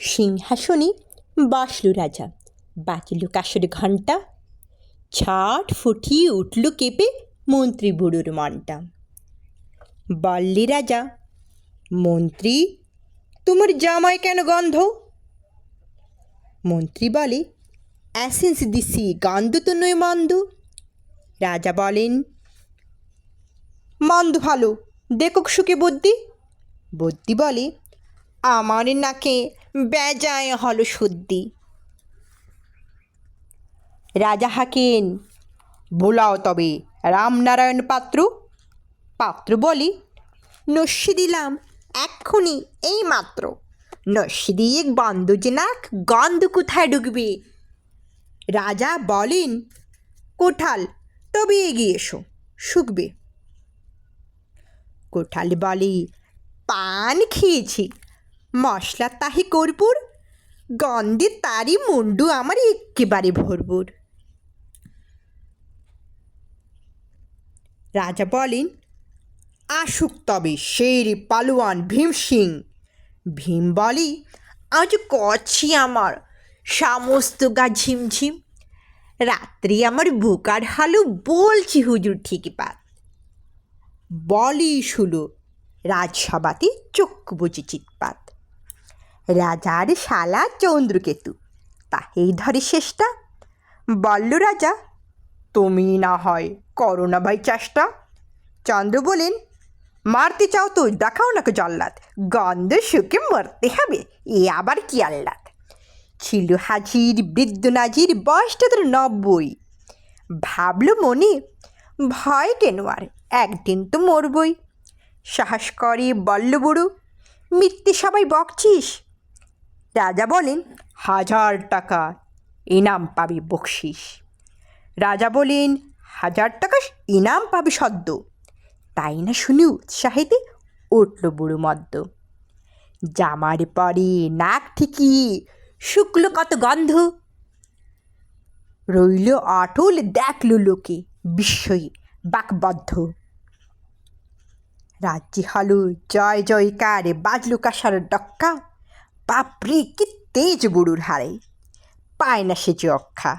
সিংহাসনে বসল রাজা। বাজল কাসর ঘণ্টা। ছাট ফুটিয়ে উঠল কেঁপে মন্ত্রী বুড়োর মনটা। বললে রাজা, মন্ত্রী, তোমার জামায় কেন গন্ধ? মন্ত্রী বলে, অ্যাসেন্স দিছি, গন্ধ তো নয় মন্দ। রাজা বলেন, মন্দ ভালো, দেখুক সুখে বুদ্ধি। বুদ্ধি বলে আমার নাকে বেজায় হলো শুদ্ধি রাজা হাকেন বোলাও তবে, রামনারায়ণ পাত্র। পাত্র বলি, নস্যি দিলাম, এক্ষুনি এই মাত্র নস্যি দিয়ে গন্ধ যে নাক গন্ধ কোথায় ঢুকবে? রাজা বলেন, কোঠাল, তবে এগিয়ে এসো, শুকবে। কোঠাল বলে, পান খেয়েছি মশলা তাহি কর্পূর গন্ধে তারই মুন্ডু আমার একেবারে ভরপুর রাজা বলেন, আসুক তবে শের পালোয়ান ভীম সিং। ভীম বলি, আজ করছি আমার, সমস্ত গা ঝিমঝিম। রাত্রি আমার বুকার হালু বলছি হুজুর ঠিক পাত বলি শুলো, রাজসভাতে চক্ষু বুঝি চিৎপাত। রাজার শালা চন্দ্রকেতু। তাহেই ধরে শেষটা? বলল রাজা, তুমি না হয় করো না ভাই চেষ্টা। চন্দ্র বলেন, মারতে চাও তো, দেখাও নাকি জল্লাদ। গন্ধ শুকে মরতে হবে, এ আবার কি আল্লাদ ছিল হাজির বৃদ্ধ নাজির বয়সটা তোর নব্বই। ভাবলো মনে, ভয় কেন আর? একদিন তো মরবই। সাহস করে বলল বুড়ো, মিথ্যে সবাই বকছিস? রাজা বলেন, হাজার টাকা ইনাম পাবি বকশিস। রাজা বলেন, হাজার টাকা ইনাম পাবি সদ্য। তাই না শুনি উৎসাহিতে উঠল বুড়ো মদ্য জামার পরে নাক ঠিকই শুক্ল কত গন্ধ। রইল অটল দেখল লোকে, বিস্ময়ী বাকবদ্ধ। রাজ্যে হলো জয় জয়কার, বাজলো কাসার ডক্কা। বাপরে কি তেজ বুড়ুর হারে পায় না সে যে অক্ষা।